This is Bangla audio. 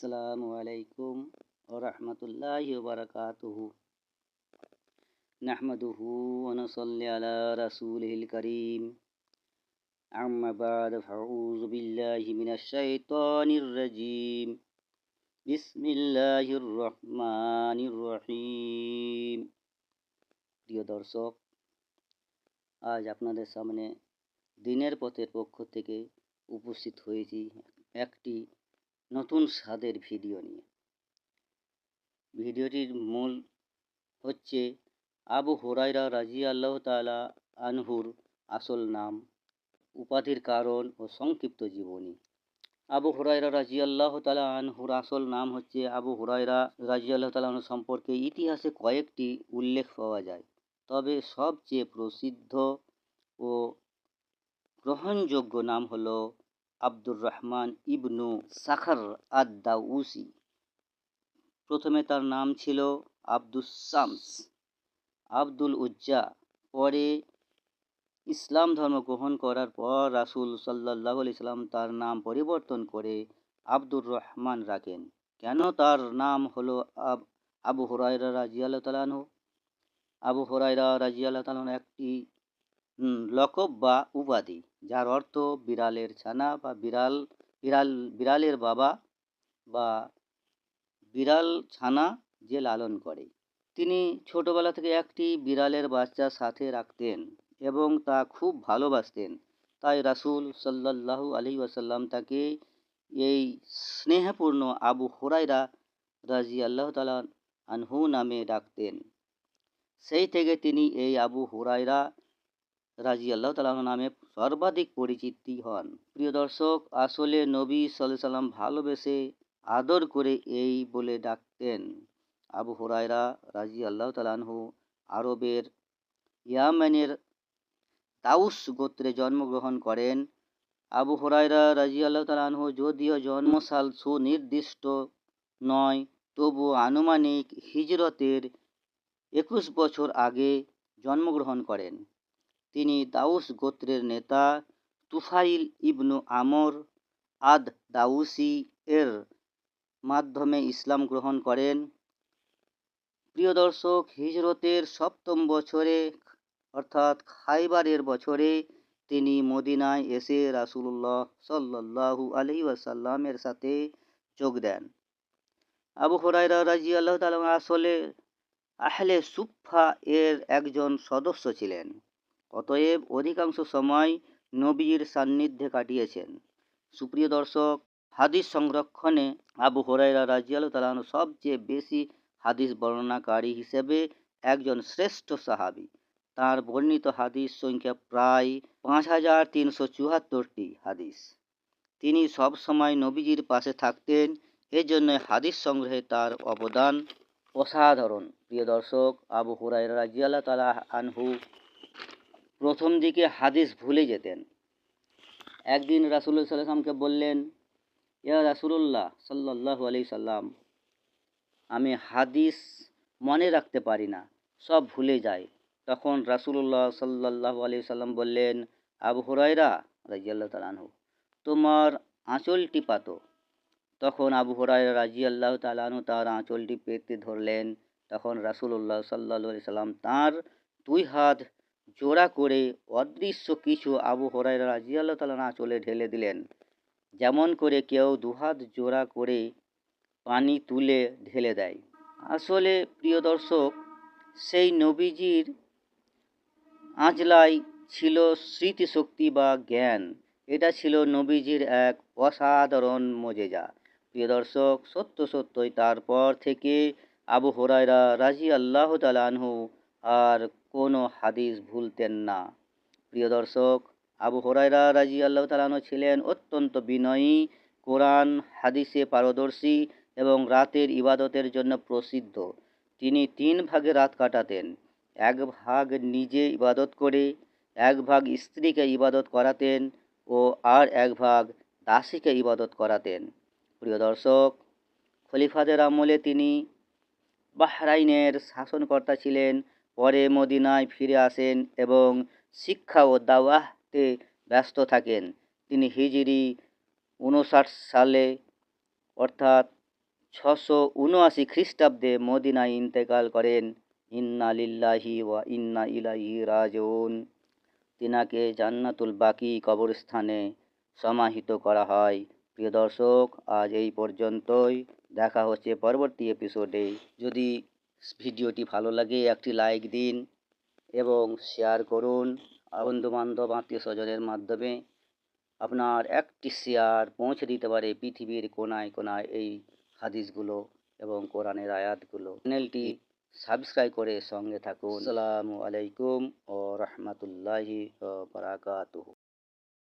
আসসালামু আলাইকুম ওরহমতুল্লাহ বারকাতুহু। নাহমাদুহু ওনসল্লি আলা রাসূলিল করিম। আম্মা বাদ, ফাউযু বিল্লাহি মিনাশ শাইতানির রাজীম। বিসমিল্লাহির রহমানির রহিম। প্রিয় দর্শক, আজ আপনাদের সামনে দিনের পথের পক্ষ থেকে উপস্থিত হয়েছি একটি নতুন স্বাদের ভিডিও নিয়ে। ভিডিওটির মূল হচ্ছে আবু হোরাইরা রাজি আল্লাহ তালা আনহুর আসল নাম, উপাধির কারণ ও সংক্ষিপ্ত জীবনী। আবু হুরাইরা রাজি আল্লাহ তালা আনহুর আসল নাম হচ্ছে আবু হুরাইরা রাজি আল্লাহ তালা সম্পর্কে ইতিহাসে কয়েকটি উল্লেখ পাওয়া যায়। তবে সবচেয়ে প্রসিদ্ধ ও গ্রহণযোগ্য নাম হলো আব্দুর রহমান ইবনু সাখার আদ-দাউসি। প্রথমে তার নাম ছিল আব্দুস শামস আব্দুল উজ্জা। পরে ইসলাম ধর্ম গ্রহণ করার পর রাসুল সাল্লাহ সাল্লাম তার নাম পরিবর্তন করে আব্দুর রহমান রাখেন। কেন তার নাম হলো আব হরাইরা রাজিয়াল্লাহ তালানহ আবু হরাইরা রাজিয়াল্লাহ তালান একটি লকব বা উপাধি, যার অর্থ বিড়ালের ছানা বা বিড়াল বিড়াল, বিড়ালের বাবা বা বিড়াল ছানা যে লালন করে। তিনি ছোটবেলা থেকে একটি বিড়ালের বাচ্চা সাথে রাখতেন এবং তা খুব ভালোবাসতেন। তাই রাসুল সাল্লাল্লাহু আলি ওয়াসাল্লাম তাকে এই স্নেহপূর্ণ আবু হোরাইরা রাজি আল্লাহ তালা আনহু নামে ডাকতেন। সেই থেকে তিনি এই আবু হুরাইরা রাজি আল্লাহ তালাহ নামে সর্বাধিক পরিচিতি হন। প্রিয় দর্শক, আসলে নবী সাল্লাহ সাল্লাম ভালোবেসে আদর করে এই বলে ডাকতেন। আবু হুরায়রা রাজি আল্লাহ তালাহু আরবের ইয়ামেনের তাউস গোত্রে জন্মগ্রহণ করেন। আবু হরাইরা রাজি আল্লাহ তালাহু যদিও জন্মসাল সুনির্দিষ্ট নয়, তবু আনুমানিক হিজরতের একুশ বছর আগে জন্মগ্রহণ করেন। তিনি দাউস গোত্রের নেতা তুফাইল ইবনু আমর আদ দাউসি এর মাধ্যমে ইসলাম গ্রহণ করেন। প্রিয় দর্শক, হিজরতের সপ্তম বছরে, অর্থাৎ খাইবারের বছরে তিনি মদিনায় এসে রাসুল্লাহ সাল্লাহু আলহি আসাল্লামের সাথে যোগ দেন। আবু হরাইরা রাজি আল্লাহ আসলে আহলে সুফা এর একজন সদস্য ছিলেন। অতএব অধিকাংশ সময় নবীর সান্নিধ্যে কাটিয়েছেন। সুপ্রিয় দর্শক, হাদিস সংরক্ষণে আবু হরাইরা রাজিয়াল তালান সবচেয়ে বেশি হাদিস বর্ণনাকারী হিসেবে একজন শ্রেষ্ঠ সাহাবি। তার বর্ণিত হাদিস সংখ্যা প্রায় পাঁচ হাজার তিনশো চুয়াত্তরটি হাদিস। তিনি সব সময় নবীজির পাশে থাকতেন, এজন্য হাদিস সংগ্রহে তার অবদান অসাধারণ। প্রিয় দর্শক, আবু হুরাইরা রাজিয়াল্লাহ তালা আনহু প্রথম দিকে হাদিস ভুলে যেতেন। একদিন রাসুল্লাহ সাল্লামকে বললেন, ইয়া রাসুল্লাহ সাল্লাহ আলি সাল্লাম আমি হাদিস মনে রাখতে পারি না, সব ভুলে যাই। তখন রাসুল্লাহ সাল্লাহ আলি সাল্লাম বললেন, আবু হরাইরা রাজিয়াল্লাহ তালানহু তোমার আঁচলটি পাতো। তখন আবু হরাইরা রাজি আল্লাহ তালানহু তার আঁচলটি পেতে ধরলেন। তখন রাসুল্লাহ সাল্লা সাল্লাম তাঁর দুই হাত জোড়া করে অদৃশ্য কিছু আবু হরাইরা রাজিয়াল্লাহ তালা চলে ঢেলে দিলেন। যেমন করে কেউ দুহাত জোড়া করে পানি তুলে ঢেলে দেয়। আসলে প্রিয় দর্শক, সেই নবীজির আঁচলাই ছিল স্মৃতিশক্তি বা জ্ঞান। এটা ছিল নবীজির এক অসাধারণ মজেজা। প্রিয় দর্শক, সত্য সত্যই তারপর থেকে আবু হরাইরা রাজি আল্লাহ তালানহু আর কোনো হাদিস ভুলতেন না। প্রিয় দর্শক, আবু হরাইরা রাজি আল্লাহ তালানো ছিলেন অত্যন্ত বিনয়ী, কোরআন, হাদিসে পারদর্শী এবং রাতের ইবাদতের জন্য প্রসিদ্ধ। তিনি তিন ভাগে রাত কাটাতেন। এক ভাগ নিজে ইবাদত করে, এক ভাগ স্ত্রীকে ইবাদত করাতেন ও আর এক ভাগ দাসীকে ইবাদত করাতেন। প্রিয় দর্শক, খলিফাদের আমলে তিনি বাহরাইনের শাসনকর্তা ছিলেন পরে মদিনায় ফিরে আসেন এবং শিক্ষা ও দাওয়াহতে ব্যস্ত থাকেন। তিনি হিজরি উনষাট সালে, অর্থাৎ ছশো উনআশি খ্রিস্টাব্দে মদিনায় ইন্তেকাল করেন। ইন্না লিল্লাহি ওয়া ইন্না ইলাইহি রাজিউন। তিনাকে জান্নাতুল বাকি কবরস্থানে সমাহিত করা হয়। প্রিয় দর্শক, আজ এই পর্যন্তই। দেখা হচ্ছে পরবর্তী এপিসোডে যদি ভিডিওটি ভালো লাগে, একটি লাইক দিন এবং শেয়ার করুন। বন্ধু বান্ধব আত্মীয় স্বজনের মাধ্যমে আপনার একটি শেয়ার পৌঁছে দিতে পারে পৃথিবীর কোনায় কোনায় এই হাদিসগুলো এবং কোরআনের আয়াতগুলো। চ্যানেলটি সাবস্ক্রাইব করে সঙ্গে থাকুন। আসসালামু আলাইকুম ও রহমতুল্লাহি বারাকাতুহু।